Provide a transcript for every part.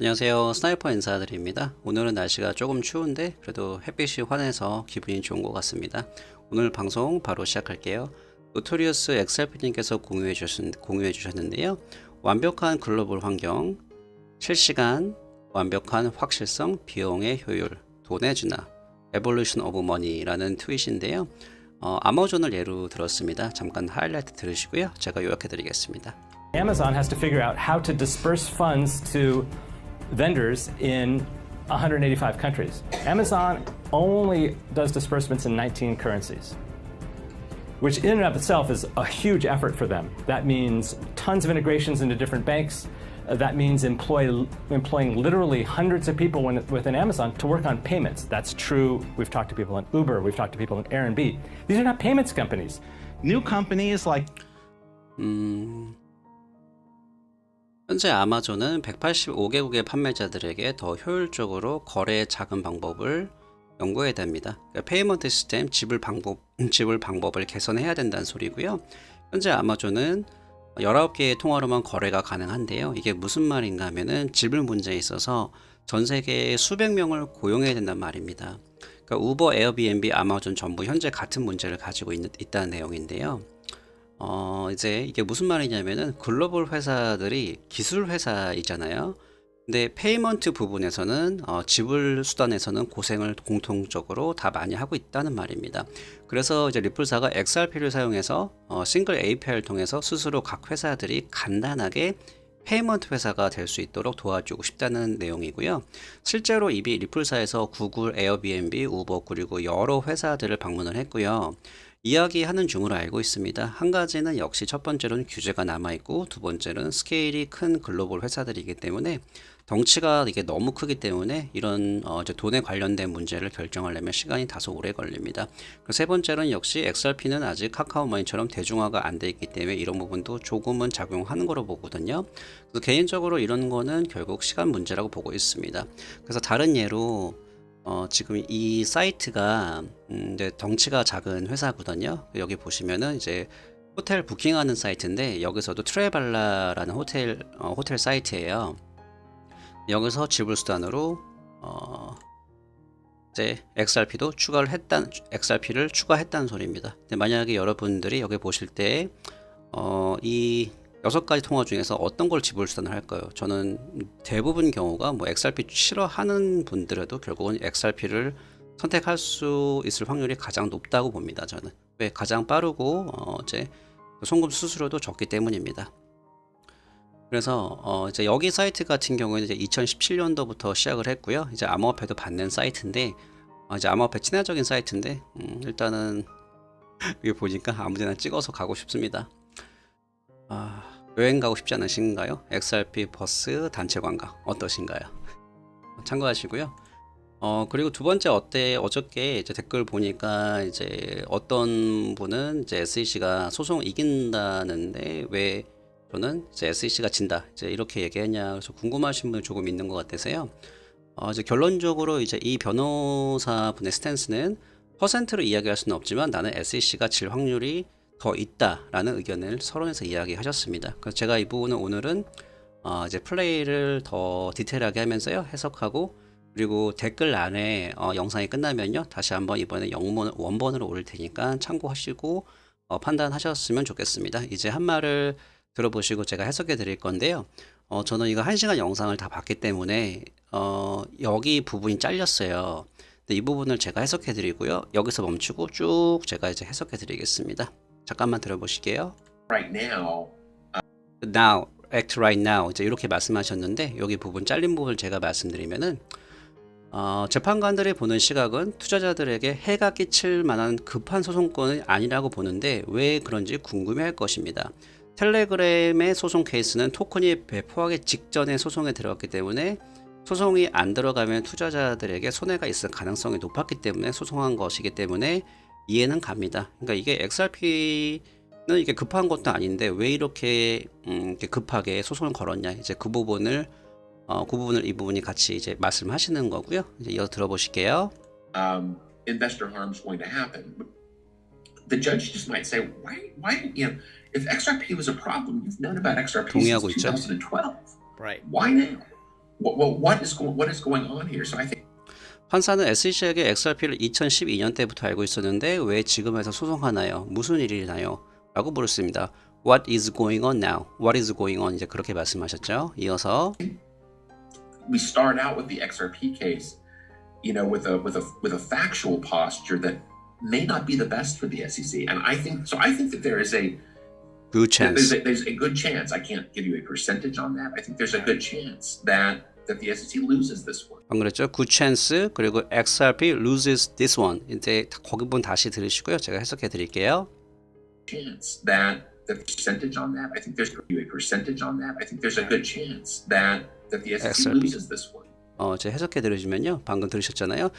안녕하세요. 스나이퍼 인사드립니다. 오늘은 날씨가 조금 추운데 그래도 햇빛이 환해서 기분이 좋은 것 같습니다. 오늘 방송 바로 시작할게요. 노토리어스 엑셀피님께서 공유해, 주셨, 공유해 주셨는데요. 완벽한 글로벌 환경, 실시간, 완벽한 확실성, 비용의 효율, 돈의 진화, 에볼루션 오브 머니라는 트윗인데요. 어, 아마존을 예로 들었습니다. 잠깐 하이라이트 들으시고요. 제가 요약해 드리겠습니다. Amazon has to figure out how to disperse funds to vendors in 185 countries. Amazon only does disbursements in 19 currencies, which in and of itself is a huge effort for them. That means tons of integrations into different banks. Uh, That means employ, employing literally hundreds of people when, within Amazon to work on payments. That's true. We've talked to people in Uber. We've talked to people in Airbnb. These are not payments companies. New companies like 현재 아마존은 185개국의 판매자들에게 더 효율적으로 거래의 작은 방법을 연구해야 됩니다. 그러니까 페이먼트 시스템 지불 방법 지불 방법을 개선해야 된다는 소리고요. 현재 아마존은 19개의 통화로만 거래가 가능한데요. 이게 무슨 말인가 하면은 지불 문제에 있어서 전 세계에 수백 명을 고용해야 된단 말입니다. 그러니까 우버, 에어비앤비, 아마존 전부 현재 같은 문제를 가지고 있, 있다는 내용인데요. 어, 이제 이게 무슨 말이냐면은 글로벌 회사들이 기술 회사이잖아요. 근데 페이먼트 부분에서는 어, 지불 수단에서는 고생을 공통적으로 다 많이 하고 있다는 말입니다. 그래서 이제 리플사가 XRP를 사용해서 어, 싱글 API를 통해서 스스로 각 회사들이 간단하게 페이먼트 회사가 될 수 있도록 도와주고 싶다는 내용이고요. 실제로 이미 리플사에서 구글, 에어비앤비, 우버 그리고 여러 회사들을 방문을 했고요. 이야기하는 중으로 알고 있습니다. 한 가지는 역시 첫 번째로는 규제가 남아있고 두 번째는 스케일이 큰 글로벌 회사들이기 때문에 덩치가 이게 너무 크기 때문에 이런 어 이제 돈에 관련된 문제를 결정하려면 시간이 다소 오래 걸립니다. 세 번째는 역시 XRP는 아직 카카오머니처럼 대중화가 안 돼 있기 때문에 이런 부분도 조금은 작용하는 거로 보거든요. 그래서 개인적으로 이런 거는 결국 시간 문제라고 보고 있습니다. 그래서 다른 예로 어, 지금 이 사이트가 음, 이제 덩치가 작은 회사거든요. 여기 보시면은 이제 호텔 부킹하는 사이트인데 여기서도 트레발라라는 호텔 어, 호텔 사이트예요. 여기서 지불 수단으로 어, 이제 XRP도 추가를 했단 XRP를 추가했다는 소리입니다. 근데 만약에 여러분들이 여기 보실 때 어, 이 여섯 가지 통화 중에서 어떤 걸 지불 수단을 할까요? 저는 대부분 경우가 뭐 XRP 싫어하는 분들에도 결국은 XRP를 선택할 수 있을 확률이 가장 높다고 봅니다. 저는 왜 가장 빠르고 어, 이제 송금 수수료도 적기 때문입니다. 그래서 어 이제 여기 사이트 같은 경우에는 이제 2017년도부터 시작을 했고요. 이제 암호화폐도 받는 사이트인데 어 이제 암호화폐 친화적인 사이트인데 음, 일단은 여기 보니까 아무데나 찍어서 가고 싶습니다. 아, 여행 가고 싶지 않으신가요? XRP 버스 단체 관광 어떠신가요? 참고하시고요. 어 그리고 두 번째 어때 어저께 이제 댓글 보니까 이제 어떤 분은 이제 SEC가 소송 이긴다는데 왜 저는 이제 SEC가 진다 이제 이렇게 얘기했냐 그래서 궁금하신 분 조금 있는 것 같아서요. 어 이제 결론적으로 이제 이 변호사 분의 스탠스는 퍼센트로 이야기할 수는 없지만 나는 SEC가 질 확률이 더 있다라는 의견을 서론에서 이야기하셨습니다. 그래서 제가 이 부분은 오늘은 어 이제 플레이를 더 디테일하게 하면서요 해석하고 그리고 댓글 안에 어 영상이 끝나면요 다시 한번 이번에 영문 원본으로 올릴 테니까 참고하시고 어 판단하셨으면 좋겠습니다. 이제 한 말을 들어보시고 제가 해석해 드릴 건데요. 어 저는 이거 한 시간 영상을 다 봤기 때문에 어 여기 부분이 잘렸어요. 이 부분을 제가 해석해 드리고요. 여기서 멈추고 쭉 제가 이제 해석해 드리겠습니다. 잠깐만 들어보실게요. right now now, act right now 이제 이렇게 말씀하셨는데 여기 부분 잘린 부분을 제가 말씀드리면은 어, 재판관들이 보는 시각은 투자자들에게 해가 끼칠 만한 급한 소송권이 아니라고 보는데 왜 그런지 궁금해할 것입니다. 텔레그램의 소송 케이스는 토큰이 배포하기 직전에 소송에 들어갔기 때문에 소송이 안 들어가면 투자자들에게 손해가 있을 가능성이 높았기 때문에 소송한 것이기 때문에 이해는 갑니다. 그러니까 이게 XRP는 이게 급한 것도 아닌데 왜 이렇게, 음, 이렇게 급하게 소송을 걸었냐 이제 그 부분을 어, 그 부분을 이 부분이 같이 이제 말씀하시는 거고요. 이제 이어 들어보실게요. um, investor harm is going to happen. The judge just might say, why, why, you know, if XRP was a problem, you've known about XRP since 있죠. 2012. Right. Why now? Well, well what is going what is going on here? So I think 판사는 SEC에게 XRP를 2012년 때부터 알고 있었는데 왜 지금에서 소송하나요? 무슨 일이 나요? 라고 물었습니다. What is going on now? What is going on? 이제 그렇게 말씀하셨죠. 이어서 we start out with the XRP case, you know, with a with a with a factual posture that may not be the best for the SEC. And I think so. I think that there is a good there's chance. a, there's a good chance. I can't give you a percentage on that. I think there's a good chance that that the SEC loses this one. 안 그랬죠? good chance 그리고 XRP loses this one. 이제 거기 부분 다시 들으시고요. 제가 해석해 드릴게요. Chance that the percentage on that. I think there's a percentage on that. I think there's a good chance that that the SEC XRP. loses this one. 어, 제가 해석해 드리시면요. 방금 들으셨잖아요.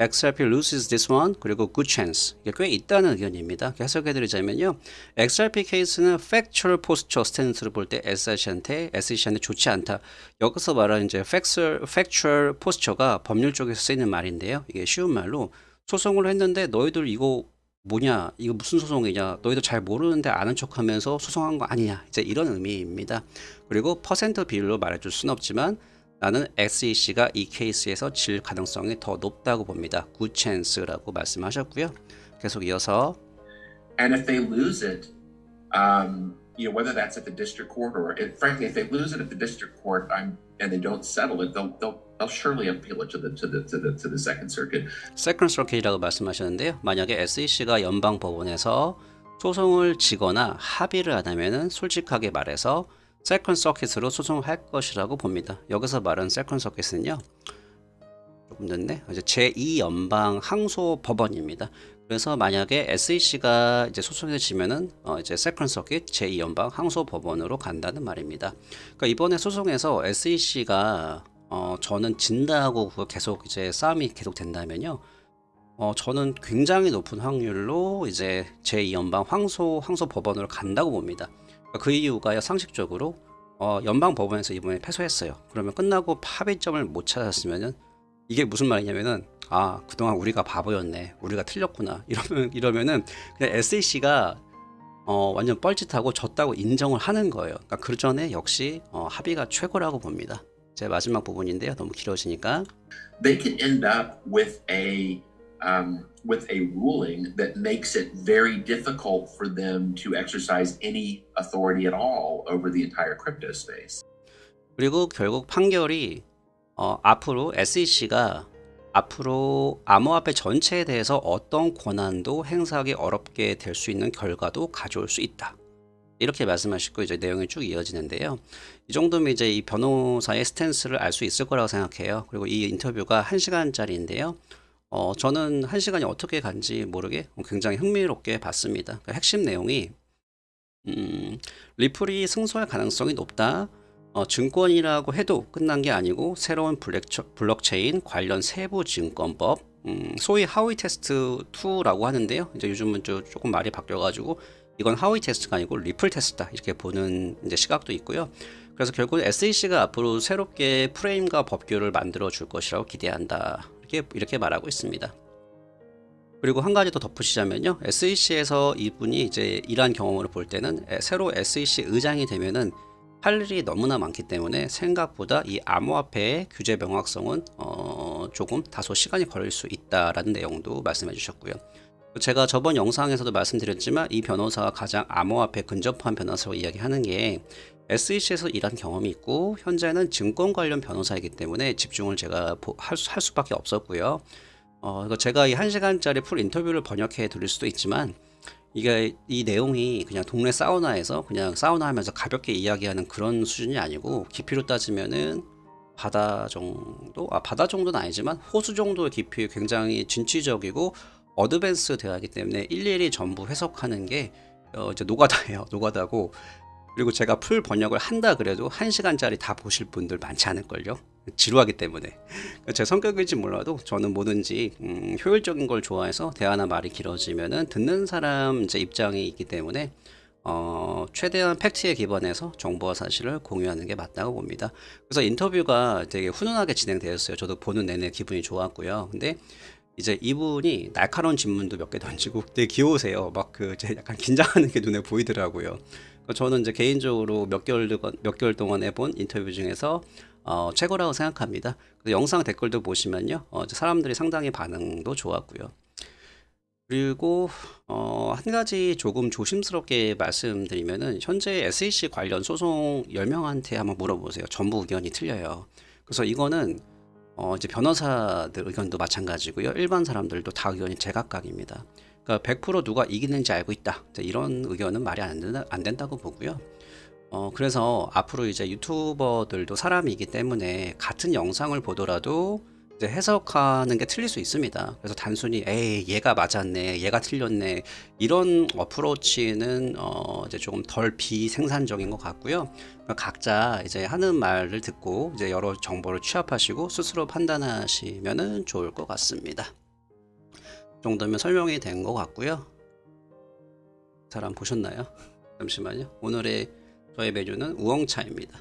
XRP loses this one 그리고 good chance 이게 꽤 있다는 의견입니다. 해석해 드리자면요. XRP 케이스는 factual posture stance를 볼때 SEC한테 SEC한테 좋지 않다. 여기서 말하는 이제 factual, factual posture가 법률 쪽에서 쓰이는 말인데요. 이게 쉬운 말로 소송을 했는데 너희들 이거 뭐냐 이거 무슨 소송이냐 너희들 잘 모르는데 아는 척하면서 소송한 거 아니냐 이제 이런 의미입니다. 그리고 퍼센트 비율로 말해줄 수는 없지만 나는 SEC가 이 케이스에서 질 가능성이 더 높다고 봅니다. good chance라고 말씀하셨고요. 계속 이어서 And if they lose it, um, you know, whether that's at the district court or, if, frankly, if they lose it at the district court, I'm, and they don't settle it, they'll they'll they'll surely appeal it to the to the to the to the Second Circuit. second circuit이라고 말씀하셨는데요. 만약에 SEC가 연방 법원에서 소송을 지거나 합의를 안 하면은 솔직하게 말해서 second circuit으로 소송을 할 것이라고 봅니다. 여기서 말하는 second circuit은요. 조금 늦네. 이제 제2 연방 항소 법원입니다. 그래서 만약에 SEC가 이제 소송에 지면은 어 이제 세컨 서킷 제2 연방 항소 법원으로 간다는 말입니다. 그러니까 이번에 소송에서 SEC가 어 저는 진다고 계속 이제 싸움이 계속 된다면요. 어 저는 굉장히 높은 확률로 이제 제2 연방 항소 법원으로 간다고 봅니다. 그러니까 그 이유가요 상식적으로 어 연방 법원에서 이번에 패소했어요. 그러면 끝나고 합의점을 못 찾았으면은 이게 무슨 말이냐면은 아 그동안 우리가 바보였네 우리가 틀렸구나 이러면 이러면은 그냥 SEC가 어 완전 뻘짓하고 졌다고 인정을 하는 거예요. 그러니까 그 전에 역시 어, 합의가 최고라고 봅니다. 제 마지막 부분인데요. 너무 길어지니까 They can end up with a um, with a ruling that makes it very difficult for them to exercise any authority at all over the entire crypto space. 그리고 결국 판결이 어, 앞으로 SEC가 앞으로 암호화폐 전체에 대해서 어떤 권한도 행사하기 어렵게 될 수 있는 결과도 가져올 수 있다. 이렇게 말씀하시고 이제 내용이 쭉 이어지는데요. 이 정도면 이제 이 변호사의 스탠스를 알 수 있을 거라고 생각해요. 그리고 이 인터뷰가 1시간짜리인데요. 어, 저는 1시간이 어떻게 간지 모르게 굉장히 흥미롭게 봤습니다. 그러니까 핵심 내용이 음, 리플이 승소할 가능성이 높다. 어, 증권이라고 해도 끝난 게 아니고 새로운 블랙처, 블록체인 관련 세부 증권법, 음, 소위 하위 테스트 2라고 하는데요. 이제 요즘은 좀 조금 말이 바뀌어가지고 이건 하위 테스트가 아니고 리플 테스트다 이렇게 보는 이제 시각도 있고요. 그래서 결국 SEC가 앞으로 새롭게 프레임과 법규를 만들어 줄 것이라고 기대한다. 이렇게 이렇게 말하고 있습니다. 그리고 한 가지 더 덧붙이자면요. SEC에서 이분이 이제 일한 경험으로 볼 때는 에, 새로 SEC 의장이 되면은 할 일이 너무나 많기 때문에 생각보다 이 암호화폐의 규제 명확성은 어, 조금 다소 시간이 걸릴 수 있다라는 내용도 말씀해 주셨고요. 제가 저번 영상에서도 말씀드렸지만 이 변호사가 가장 암호화폐 근접한 변호사로 이야기하는 게 SEC에서 일한 경험이 있고 현재는 증권 관련 변호사이기 때문에 집중을 제가 보- 할, 수, 할 수밖에 없었고요. 어, 이거 제가 이한 시간짜리 풀 인터뷰를 번역해 드릴 수도 있지만 이게 이 내용이 그냥 동네 사우나에서 그냥 사우나 하면서 가볍게 이야기하는 그런 수준이 아니고 깊이로 따지면은 바다 정도? 아 바다 정도는 아니지만 호수 정도의 깊이 굉장히 진취적이고 어드밴스 대화이기 때문에 일일이 전부 해석하는 게 어, 이제 노가다예요. 노가다고 그리고 제가 풀 번역을 한다 그래도 한 시간짜리 다 보실 분들 많지 않을걸요 지루하기 때문에 제 성격일지 몰라도 저는 뭐든지 음, 효율적인 걸 좋아해서 대화나 말이 길어지면은 듣는 사람 이제 입장이 있기 때문에 어, 최대한 팩트에 기반해서 정보와 사실을 공유하는 게 맞다고 봅니다. 그래서 인터뷰가 되게 훈훈하게 진행되었어요. 저도 보는 내내 기분이 좋았고요. 근데 이제 이분이 날카로운 질문도 몇 개 던지고 되게 귀여우세요. 막 그 약간 긴장하는 게 눈에 보이더라고요. 그러니까 저는 이제 개인적으로 몇 개월 동안 몇 개월 동안 해본 인터뷰 중에서 어, 최고라고 생각합니다. 그 영상 댓글도 보시면요, 어, 사람들이 상당히 반응도 좋았고요. 그리고 어, 한 가지 조금 조심스럽게 말씀드리면은 현재 SEC 관련 소송 10명한테 한번 물어보세요. 전부 의견이 틀려요. 그래서 이거는 어, 이제 변호사들 의견도 마찬가지고요. 일반 사람들도 다 의견이 제각각입니다. 그러니까 100% 누가 이기는지 알고 있다. 이런 의견은 말이 안, 된다, 안 된다고 보고요. 어, 그래서 앞으로 이제 유튜버들도 사람이기 때문에 같은 영상을 보더라도 이제 해석하는 게 틀릴 수 있습니다. 그래서 단순히 에이 얘가 맞았네, 얘가 틀렸네 이런 어프로치는 어 이제 조금 덜 비생산적인 것 같고요. 각자 이제 하는 말을 듣고 이제 여러 정보를 취합하시고 스스로 판단하시면은 좋을 것 같습니다. 이 정도면 설명이 된 것 같고요. 사람 보셨나요? 잠시만요. 오늘의 저의 메뉴는 우엉차입니다.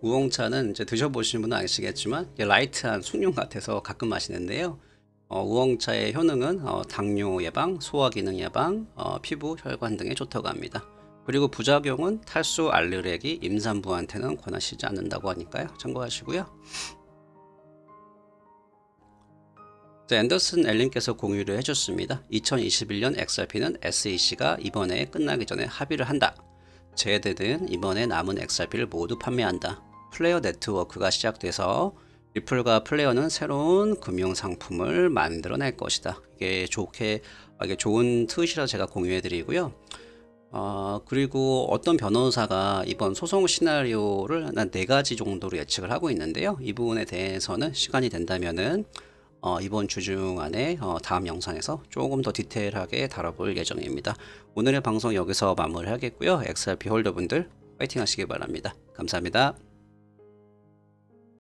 우엉차는 이제 드셔보신 분은 아시겠지만 라이트한 숭늉 같아서 가끔 마시는데요. 어, 우엉차의 효능은 어, 당뇨 예방, 소화 기능 예방, 어, 피부 혈관 등에 좋다고 합니다. 그리고 부작용은 탈수, 알레르기, 임산부한테는 권하시지 않는다고 하니까요. 참고하시고요. 앤더슨 엘린께서 공유를 해줬습니다. 2021년 XRP는 SEC가 이번에 끝나기 전에 합의를 한다. 제드는 이번에 남은 XRP를 모두 판매한다. 플레이어 네트워크가 시작돼서 리플과 플레이어는 새로운 금융 상품을 만들어낼 것이다. 이게 좋게 아, 이게 좋은 트윗이라 제가 공유해드리고요. 어, 그리고 어떤 변호사가 이번 소송 시나리오를 한 네 가지 정도로 예측을 하고 있는데요. 이 부분에 대해서는 시간이 된다면은 어, 이번 주중 안에 어, 다음 영상에서 조금 더 디테일하게 다뤄볼 예정입니다. 오늘의 방송 여기서 마무리하겠고요. XRP 홀더분들 파이팅 하시기 바랍니다. 감사합니다.